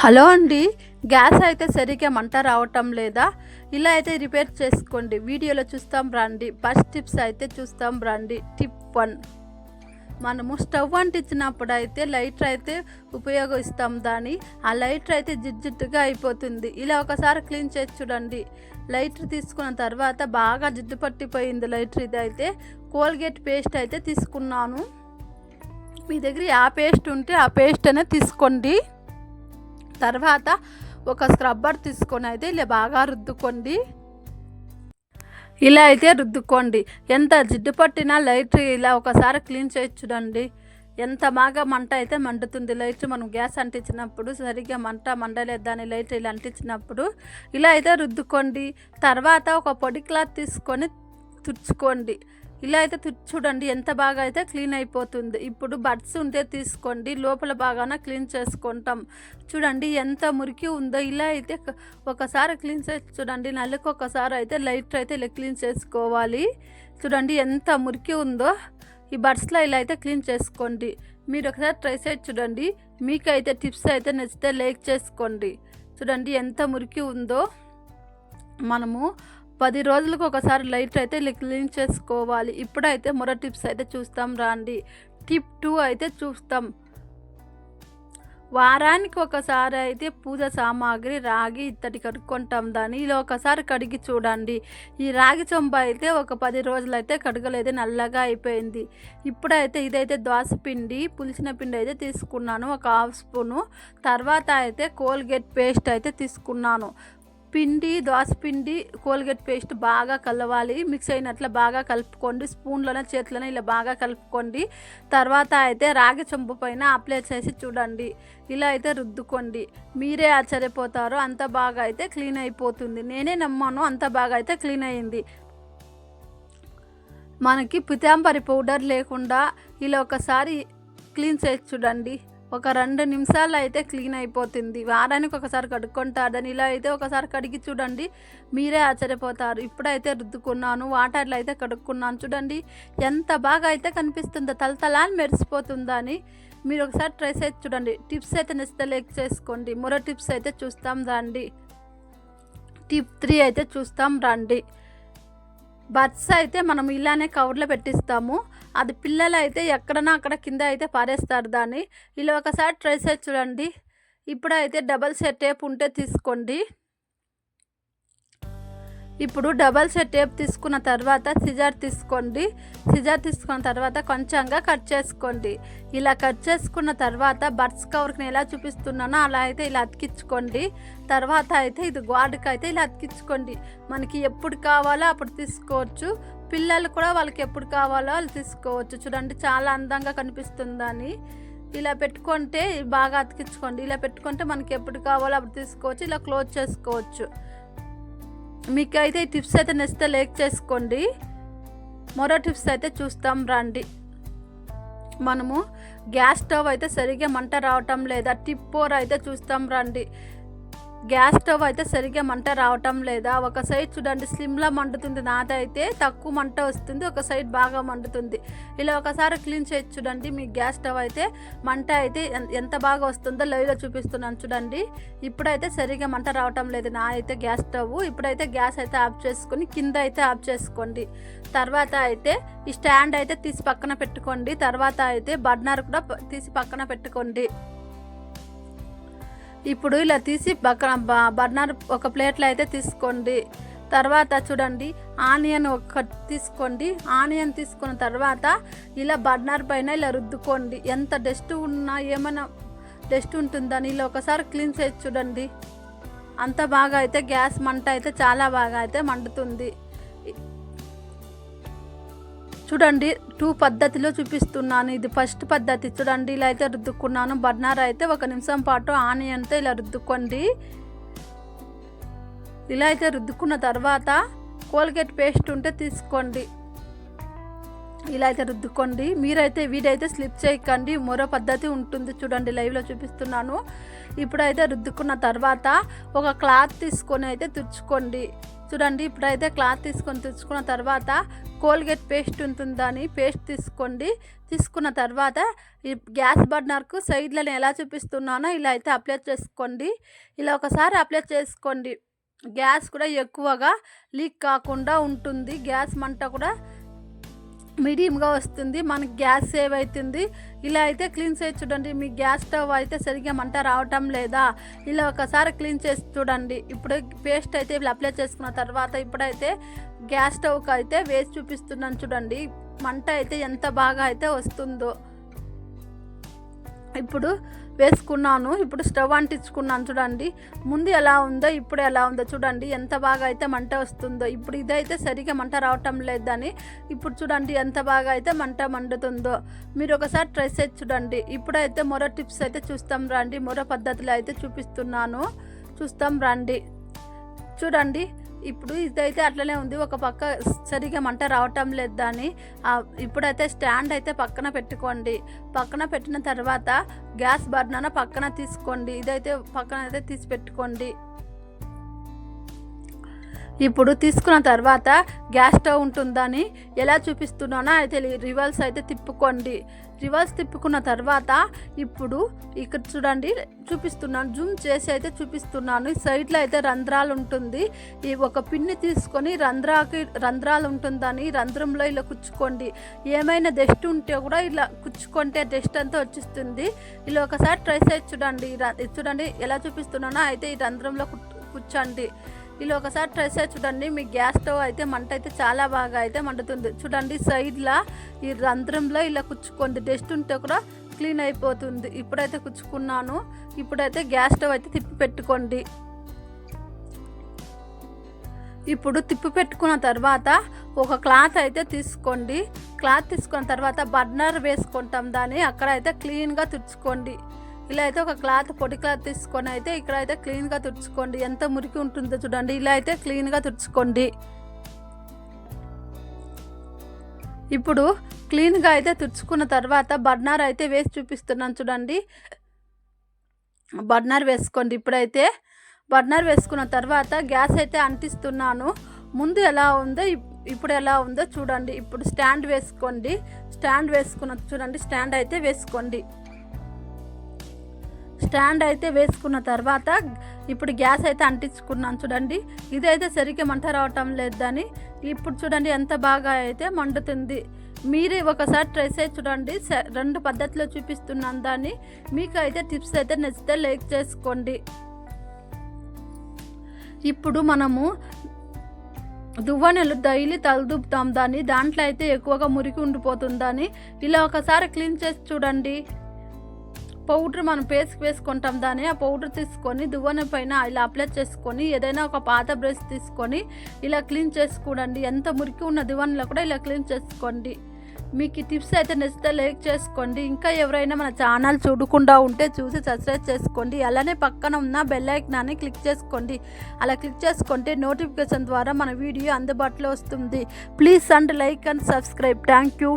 Hello అండి gas అయితే సరిగ్గా మంట రావటం లేదా? ఇలా అయితే రిపేర్ చేసుకోండి. వీడియోలో చూస్తాం రండి. ఫస్ట్ టిప్స్ అయితే చూస్తాం రండి. Tip one. మనము స్టవ్ అంటించినప్పుడు అయితే లైటర్ అయితే ఉపయోగిస్తాం దాన్ని ఆ లైటర్ అయితే జిడ్జిడ్డుగా అయిపోతుంది. ఇలా ఒకసారి క్లీన్ చేసి చూడండి. లైటర్ తీసుకున్న తర్వాత బాగా జిడ్డు పట్టిపోయింది లైటర్ ఇది అయితే కోల్గేట్ పేస్ట్ అయితే తీసుకున్నాను. మీ దగ్గర ఆ పేస్ట్ ఉంటే ఆ పేస్ట్ అనేది తీసుకోండి. తర్వాత ఒక స్క్రబ్బర్ తీసుకొని అయితే ఇలా బాగా రుద్దుకోండి. ఇలా అయితే రుద్దుకోండి. ఎంత జిడ్డు పట్టినా లైట్ ఇలా ఒకసారి క్లీన్ చేసి చూడండి. ఎంత బాగా మంట అయితే మండుతుంది. లైట్ మనం గ్యాస్ అంటించినప్పుడు సరిగ్గా మంట మండలేదు దాని లైట్ ఇలా అంటించినప్పుడు ఇలా అయితే రుద్దుకోండి. తర్వాత ఒక పొడి క్లాత్ తీసుకొని తుడుచుకోండి. ఇలా అయితే చూడండి ఎంత బాగా అయితే క్లీన్ అయిపోతుంది. ఇప్పుడు బడ్స్ ఉంటే తీసుకోండి లోపల బాగాన క్లీన్ చేసుకుంటాం. చూడండి ఎంత మురికి ఉందో ఇలా అయితే ఒకసారి క్లీన్ చేసి చూడండి నెలకు ఒకసారి అయితే లైట్ అయితే ఇలా క్లీన్ చేసుకోవాలి. చూడండి ఎంత మురికి ఉందో ఈ బడ్స్లో ఇలా అయితే క్లీన్ చేసుకోండి. మీరు ఒకసారి ట్రై చేసి చూడండి. మీకు అయితే టిప్స్ అయితే నచ్చితే లైక్ చేసుకోండి. చూడండి ఎంత మురికి ఉందో మనము పది రోజులకు ఒకసారి లైట్ అయితే క్లీన్ చేసుకోవాలి. ఇప్పుడైతే మరో టిప్స్ అయితే చూస్తాం. రాండి. టిప్ టూ అయితే చూస్తాం. వారానికి ఒకసారి అయితే పూజ సామాగ్రి రాగి ఇత్తడి కడుక్కుంటాం. దాన్ని ఇలా ఒకసారి కడిగి చూడండి. ఈ రాగి చొంబ అయితే ఒక పది రోజులు అయితే కడగలేదు. నల్లగా అయిపోయింది. ఇప్పుడైతే ఇదైతే దోశ పిండి పులిసిన పిండి అయితే తీసుకున్నాను. ఒక హాఫ్ స్పూను. తర్వాత అయితే కోల్గేట్ పేస్ట్ అయితే తీసుకున్నాను. పిండి దోస పిండి కోల్గేట్ పేస్ట్ బాగా కలవాలి. మిక్స్ అయినట్లు బాగా కలుపుకోండి. స్పూన్లోనే చేతిలోనే ఇలా బాగా కలుపుకోండి. తర్వాత అయితే రాగి చెంబు పైన అప్లై చేసి చూడండి. ఇలా అయితే రుద్దుకోండి. మీరే ఆశ్చర్యపోతారు అంత బాగా అయితే క్లీన్ అయిపోతుంది. నేనే నమ్మాను అంత బాగా అయితే క్లీన్ అయింది. మనకి పితాంబరి పౌడర్ లేకుండా ఇలా ఒకసారి క్లీన్ చేసి చూడండి. ఒక రెండు నిమిషాలు అయితే క్లీన్ అయిపోతుంది. వారానికి ఒకసారి కడుక్కుంటారని ఇలా అయితే ఒకసారి కడిగి చూడండి మీరే ఆశ్చర్యపోతారు. ఇప్పుడైతే రుద్దుకున్నాను వాటర్లో అయితే కడుక్కున్నాను. చూడండి ఎంత బాగా అయితే కనిపిస్తుందో తలతలా అని మెరిసిపోతుందని మీరు ఒకసారి ట్రై చేసి చూడండి. టిప్స్ అయితే నచ్చితే లైక్ చేసుకోండి. మరో టిప్స్ అయితే చూస్తాం రండి. టిప్ త్రీ అయితే చూస్తాం రండి. బర్డ్స్ అయితే మనం ఇలానే కవర్లో పెట్టిస్తాము. అది పిల్లలు అయితే ఎక్కడన్నా అక్కడ కింద అయితే పారేస్తారు దాన్ని. ఇలా ఒకసారి ట్రై చేసి చూడండి. ఇప్పుడైతే డబల్ సెట్ టేప్ ఉంటే తీసుకోండి. ఇప్పుడు డబల్ సెట్ టేప్ తీసుకున్న తర్వాత సిజర్ తీసుకోండి. సిజర్ తీసుకున్న తర్వాత కొంచెంగా కట్ చేసుకోండి. ఇలా కట్ చేసుకున్న తర్వాత బర్డ్స్ కవర్కి నేను ఎలా చూపిస్తున్నానో అలా అయితే ఇలా అతికించుకోండి. తర్వాత అయితే ఇది గోడకి అయితే ఇలా అతికించుకోండి. మనకి ఎప్పుడు కావాలో అప్పుడు తీసుకోవచ్చు. పిల్లలు కూడా వాళ్ళకి ఎప్పుడు కావాలో వాళ్ళు తీసుకోవచ్చు. చూడండి చాలా అందంగా కనిపిస్తుందని. ఇలా పెట్టుకుంటే బాగా అతికించుకోండి. ఇలా పెట్టుకుంటే మనకి ఎప్పుడు కావాలో అప్పుడు తీసుకోవచ్చు. ఇలా క్లోజ్ చేసుకోవచ్చు. మీకు అయితే ఈ టిప్స్ అయితే నచ్చితే లైక్ చేసుకోండి. మరో టిప్స్ అయితే చూస్తాం రండి. మనము గ్యాస్ స్టవ్ అయితే సరిగ్గా మంట రావటం లేదా టిప్ అయితే చూస్తాం రండి. గ్యాస్ స్టవ్ అయితే సరిగ్గా మంట రావటం లేదా ఒక సైడ్ చూడండి స్లిమ్లో మండుతుంది. నాదైతే తక్కువ మంట వస్తుంది ఒక సైడ్ బాగా మండుతుంది. ఇలా ఒకసారి క్లీన్ చేసి చూడండి మీ గ్యాస్ స్టవ్ అయితే మంట అయితే ఎంత బాగా వస్తుందో లైవ్లో చూపిస్తున్నాను చూడండి. ఇప్పుడైతే సరిగ్గా మంట రావటం లేదు. నా అయితే గ్యాస్ స్టవ్. ఇప్పుడైతే గ్యాస్ అయితే ఆఫ్ చేసుకొని కింద అయితే ఆఫ్ చేసుకోండి. తర్వాత అయితే ఈ స్టాండ్ అయితే తీసి పక్కన పెట్టుకోండి. తర్వాత అయితే బర్నర్ కూడా తీసి పక్కన పెట్టుకోండి. ఇప్పుడు ఇలా తీసి పక్కన బ- బర్నర్ ఒక ప్లేట్లో అయితే తీసుకోండి. తర్వాత చూడండి ఆనియన్ ఒక తీసుకోండి. ఆనియన్ తీసుకున్న తర్వాత ఇలా బర్నర్ పైన ఇలా రుద్దుకోండి. ఎంత డస్ట్ ఉన్నా ఏమైనా డస్ట్ ఉంటుందని ఇలా ఒకసారి క్లీన్ చేసి చూడండి. అంత బాగా అయితే గ్యాస్ మంట అయితే చాలా బాగా అయితే మండుతుంది. చూడండి టూ పద్ధతిలో చూపిస్తున్నాను. ఇది ఫస్ట్ పద్ధతి. చూడండి ఇలా అయితే రుద్దుకున్నాను. బర్నర్ అయితే ఒక నిమిషం పాటు ఆనియన్తో ఇలా రుద్దుకోండి. ఇలా అయితే రుద్దుకున్న తర్వాత కోల్గేట్ పేస్ట్ ఉంటే తీసుకోండి. ఇలా అయితే రుద్దుకోండి. మీరైతే వీడైతే స్లిప్ చేయకండి. మరో పద్ధతి ఉంటుంది చూడండి లైవ్లో చూపిస్తున్నాను. ఇప్పుడైతే రుద్దుకున్న తర్వాత ఒక క్లాత్ తీసుకొని అయితే తుడుచుకోండి. చూడండి ఇప్పుడైతే క్లాత్ తీసుకొని తుడుచుకున్న తర్వాత కోల్గేట్ పేస్ట్ ఉంటుందని పేస్ట్ తీసుకోండి. తీసుకున్న తర్వాత ఈ గ్యాస్ బర్నర్కు సైడ్లను ఎలా చూపిస్తున్నానో ఇలా అయితే అప్లై చేసుకోండి. ఇలా ఒకసారి అప్లై చేసుకోండి. గ్యాస్ కూడా ఎక్కువగా లీక్ కాకుండా ఉంటుంది. గ్యాస్ మంట కూడా మీడియంగా వస్తుంది మనకి గ్యాస్ సేవ్ అవుతుంది. ఇలా అయితే క్లీన్ చేసి చూడండి మీ గ్యాస్ స్టవ్ అయితే సరిగ్గా మంట రావటం లేదా ఇలా ఒకసారి క్లీన్ చేసి చూడండి. ఇప్పుడు పేస్ట్ అయితే ఇలా అప్లై చేసుకున్న తర్వాత ఇప్పుడైతే గ్యాస్ స్టవ్కి అయితే వేసి చూపిస్తున్నాను చూడండి. మంట అయితే ఎంత బాగా అయితే వస్తుందో. ఇప్పుడు వేసుకున్నాను ఇప్పుడు స్టవ్ అంటించుకున్నాను చూడండి. ముందు ఎలా ఉందో ఇప్పుడు ఎలా ఉందో చూడండి. ఎంత బాగా అయితే మంట వస్తుందో. ఇప్పుడు ఇదైతే సరిగా మంట రావటం లేదని ఇప్పుడు చూడండి ఎంత బాగా అయితే మంట మండుతుందో. మీరు ఒకసారి ట్రై చేసి చూడండి. ఇప్పుడైతే మరో టిప్స్ అయితే చూస్తాం రండి. మరో పద్ధతిలో అయితే చూపిస్తున్నాను. చూస్తాం రండి. చూడండి. ఇప్పుడు ఇదైతే అట్లనే ఉంది. ఒక పక్క సరిగా మంట రావటం లేదు దాన్ని. ఇప్పుడైతే స్టాండ్ అయితే పక్కన పెట్టుకోండి. పక్కన పెట్టిన తర్వాత గ్యాస్ బర్నర్ పక్కన తీసుకోండి. ఇదైతే పక్కన అయితే తీసి పెట్టుకోండి. ఇప్పుడు తీసుకున్న తర్వాత గ్యాస్ స్టవ్ ఉంటుందని ఎలా చూపిస్తున్నానో అయితే రివర్స్ అయితే తిప్పుకోండి. రివర్స్ తిప్పుకున్న తర్వాత ఇప్పుడు ఇక్కడ చూడండి చూపిస్తున్నాను. జూమ్ చేసి అయితే చూపిస్తున్నాను. ఈ సైడ్లో అయితే రంధ్రాలు ఉంటుంది. ఈ ఒక పిన్ని తీసుకొని రంధ్రాకి రంధ్రాలు ఉంటుందని రంధ్రంలో ఇలా కుచ్చుకోండి. ఏమైనా డస్ట్ ఉంటే కూడా ఇలా కుచ్చుకుంటే డస్ట్ అంతా వచ్చిస్తుంది. ఇలా ఒకసారి ట్రై చేసి చూడండి. చూడండి ఎలా చూపిస్తున్నానో అయితే ఈ రంధ్రంలో కూర్చోండి ఇలా ఒకసారి ట్రై చేసి చూడండి. మీ గ్యాస్ స్టవ్ అయితే మంట అయితే చాలా బాగా అయితే మండుతుంది. చూడండి సైడ్లో ఈ రంధ్రంలో ఇలా కుచ్చుకోండి. డస్ట్ ఉంటే కూడా క్లీన్ అయిపోతుంది. ఇప్పుడైతే కుచ్చుకున్నాను. ఇప్పుడైతే గ్యాస్ స్టవ్ అయితే తిప్పి పెట్టుకోండి. ఇప్పుడు తిప్పి పెట్టుకున్న తర్వాత ఒక క్లాత్ అయితే తీసుకోండి. క్లాత్ తీసుకున్న తర్వాత బర్నర్ వేసుకుంటాం. దాన్ని అక్కడ అయితే క్లీన్గా తుడుచుకోండి. ఇలా అయితే ఒక క్లాత్ పొడి క్లాత్ తీసుకొని అయితే ఇక్కడ అయితే క్లీన్గా తుడుచుకోండి. ఎంత మురికి ఉంటుందో చూడండి. ఇలా అయితే క్లీన్గా తుడుచుకోండి. ఇప్పుడు క్లీన్గా అయితే తుడుచుకున్న తర్వాత బర్నర్ అయితే వేసి చూపిస్తున్నాను చూడండి. బర్నర్ వేసుకోండి. ఇప్పుడైతే బర్నర్ వేసుకున్న తర్వాత గ్యాస్ అయితే అంటిస్తున్నాను. ముందు ఎలా ఉందో ఇప్పుడు ఎలా ఉందో చూడండి. ఇప్పుడు స్టాండ్ వేసుకోండి. స్టాండ్ వేసుకున్న చూడండి. స్టాండ్ అయితే వేసుకోండి. స్టాండ్ అయితే వేసుకున్న తర్వాత ఇప్పుడు గ్యాస్ అయితే అంటించుకున్నాను చూడండి. ఇదైతే సరిగ్గా మంట రావటం లేదని ఇప్పుడు చూడండి ఎంత బాగా అయితే మండుతుంది. మీరే ఒకసారి ట్రై చేసి చూడండి. రెండు పద్ధతిలో చూపిస్తున్నాను దాన్ని. మీకు అయితే టిప్స్ అయితే నచ్చితే లైక్ చేసుకోండి. ఇప్పుడు మనము దువ్వనెలు డైలీ తలదుపుతాం దాన్ని. దాంట్లో అయితే ఎక్కువగా మురికి ఉండిపోతుందని ఇలా ఒకసారి క్లీన్ చేసి చూడండి. పౌడర్ మనం పేస్కి వేసుకుంటాం దాన్ని ఆ పౌడర్ తీసుకొని దువ్వన పైన ఇలా అప్లై చేసుకొని ఏదైనా ఒక పాత బ్రష్ తీసుకొని ఇలా క్లీన్ చేసుకోండి ఎంత మురికి ఉన్న దువ్వనలో కూడా ఇలా క్లీన్ చేసుకోండి. మీకు ఈ టిప్స్ అయితే నచ్చితే లైక్ చేసుకోండి. ఇంకా ఎవరైనా మన ఛానల్ చూడకుండా ఉంటే చూసి సబ్స్క్రైబ్ చేసుకోండి. అలానే పక్కన ఉన్న బెల్ ఐకనాన్ని క్లిక్ చేసుకోండి. అలా క్లిక్ చేసుకుంటే నోటిఫికేషన్ ద్వారా మన వీడియో అందుబాటులో వస్తుంది. Please and like and subscribe. Thank you.